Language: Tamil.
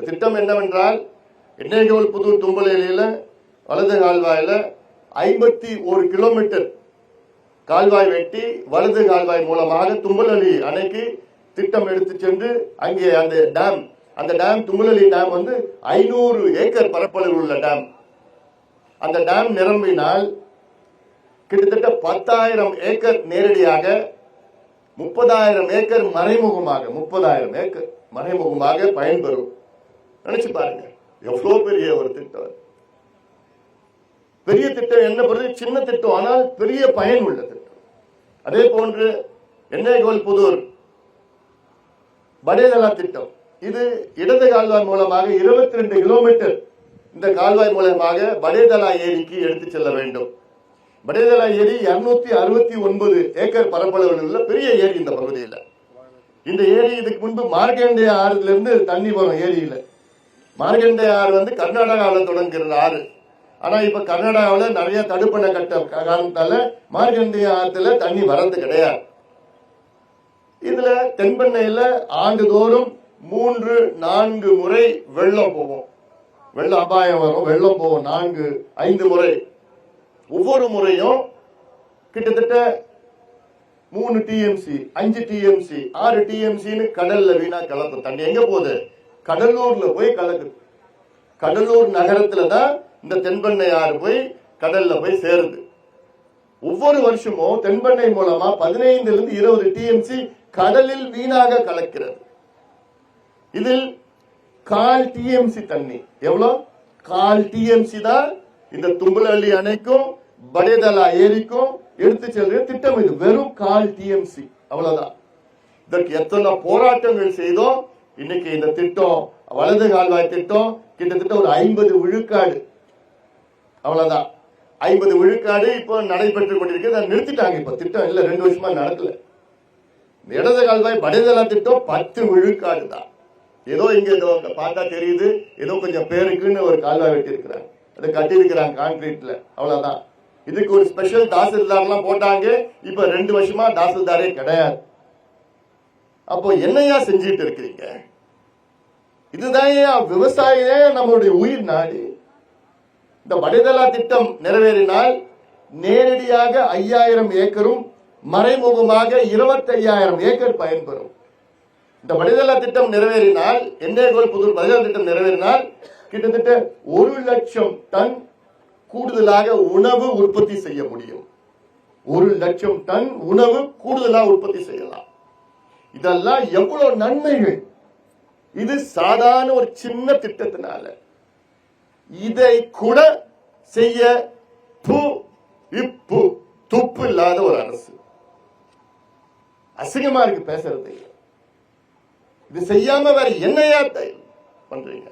இந்த திட்டம் என்னவென்றால் எண்ணெய்கோல் புதூர் தும்பலையில வலது கால்வாயில் ஐம்பத்தி ஒரு கிலோமீட்டர் கால்வாய் வெட்டி வலது கால்வாய் மூலமாக தும்பலலி அணைக்கு திட்டம் எடுத்து சென்று அங்கே அந்த டேம் அந்த டேம் தும்பலலி டேம் வந்து ஐநூறு ஏக்கர் பரப்பளவில் உள்ள டேம் அந்த டேம் நிரம்பினால் கிட்டத்தட்ட பத்தாயிரம் ஏக்கர் நேரடியாக முப்பதாயிரம் ஏக்கர் மறைமுகமாக முப்பதாயிரம் ஏக்கர் மறைமுகமாக பயன்பெறும். நினைச்சு பாருங்க. எவ்வளவு பெரிய ஒரு திட்டம் பெரிய திட்டம் என்ன பொறுத்து சின்ன திட்டம் ஆனால் பெரிய பயன் உள்ள திட்டம். அதே போன்று எண்ணெய்கோல் புதூர்? படேதலா திட்டம். இது இடது கால்வாய் மூலமாக இருபத்தி ரெண்டு கிலோமீட்டர் இந்த கால்வாய் மூலமாக படேதலா ஏரிக்கு எடுத்து செல்ல வேண்டும். படேதலா ஏரி இருநூத்தி அறுபத்தி ஒன்பது ஏக்கர் பரப்பளவில் உள்ள பெரிய ஏரி இந்த பகுதியில். இந்த ஏரி இதுக்கு முன்பு மார்க்கண்டேய ஆறுல இருந்து தண்ணி வரும் ஏரியில. மார்கண்ட ஆறு வந்து கர்நாடகாவில் தொடங்குகிறது ஆறு. ஆனா இப்போ கர்நாடகாவில் நிறைய தடுப்பணை கட்ட காரணத்தால மார்கண்டைய ஆற்றுல தண்ணி வரது கிடையாது. இதுல தென்பெண்ணையில் ஆண்டுதோறும் மூன்று நான்கு முறை வெள்ளம் போகும். வெள்ள அபாயம் வரும் வெள்ளம் போகும் நான்கு ஐந்து முறை. ஒவ்வொரு முறையும் கிட்டத்தட்ட மூணு டிஎம்சி அஞ்சு டிஎம்சி ஆறு டிஎம்சின்னு கடல்ல வீணா கலக்கும். தண்ணி எங்க போகுது? கடலூர்ல போய் கலக்குது கடலூர் நகரத்துல தான் இந்த தென்பெண்ணை ஆறு போய் கடல்ல போய் சேருது. ஒவ்வொரு வருஷமும் தென்பெண்ணை மூலமா பதினைந்துல இருந்து இருபது டிஎம்சி கடலில் வீணாக கலக்கிறது. இதில் கால் டிஎம்சி தண்ணி. எவ்வளவு கால் டிஎம்சி தான் இந்த தும்பலள்ளி அணைக்கும் படையதலா ஏரிக்கும் எடுத்து செல்ற திட்டம் இது. வெறும் கால் டிஎம்சி அவ்வளவுதான். இதற்கு எத்தனை போராட்டங்கள் செய்தோம்? இன்னைக்கு இந்த திட்டம் வலது கால்வாய் திட்டம் கிட்டத்தட்ட ஒரு ஐம்பது விழுக்காடு. அவ்வளவுதான். ஐம்பது விழுக்காடு இப்போ நடைபெற்று கொண்டிருக்கு நிறுத்திட்டாங்க இப்ப. திட்டம் இல்ல ரெண்டு வருஷமா நடக்கல. இடது கால்வாய் படைதலா திட்டம் பத்து விழுக்காடு தான். ஏதோ இங்க பார்த்தா தெரியுது. ஏதோ கொஞ்சம் பேருக்குன்னு ஒரு கால்வாய் வெட்டி இருக்கிறாங்க அதை கட்டி இருக்கிறாங்க கான்கிரீட்ல. அவ்வளவுதான். இதுக்கு ஒரு ஸ்பெஷல் தாசில்தார்லாம் போட்டாங்க. இப்ப ரெண்டு வருஷமா தாசில்தாரே கிடையாது. அப்போ என்னையா செஞ்சிட்டு இருக்கிறீங்க? இதுதான் விவசாயியே நம்மளுடைய உயிர் நாடு. இந்த வடிதலா திட்டம் நிறைவேறினால் நேரடியாக ஐயாயிரம் ஏக்கரும் மறைமுகமாக இருபத்தி ஐயாயிரம் ஏக்கர் பயன்பெறும். இந்த வடிதலா திட்டம் நிறைவேறினால் எண்ணெய்கோல் புதூர் வடிதலா திட்டம் நிறைவேறினால் கிட்டத்தட்ட ஒரு லட்சம் டன் கூடுதலாக உணவு உற்பத்தி செய்ய முடியும். ஒரு லட்சம் டன் உணவு கூடுதலாக உற்பத்தி செய்யலாம். இதெல்லாம் எவ்வளவு நன்மைகள். இது சாதாரண ஒரு சின்ன திட்டத்தினால. இதை கூட செய்ய து இப்பு துப்பு இல்லாத ஒரு அரசு. அசிங்கமா இருக்கு பேசுறது. இது செய்யாம வேற என்னையா பண்றீங்க?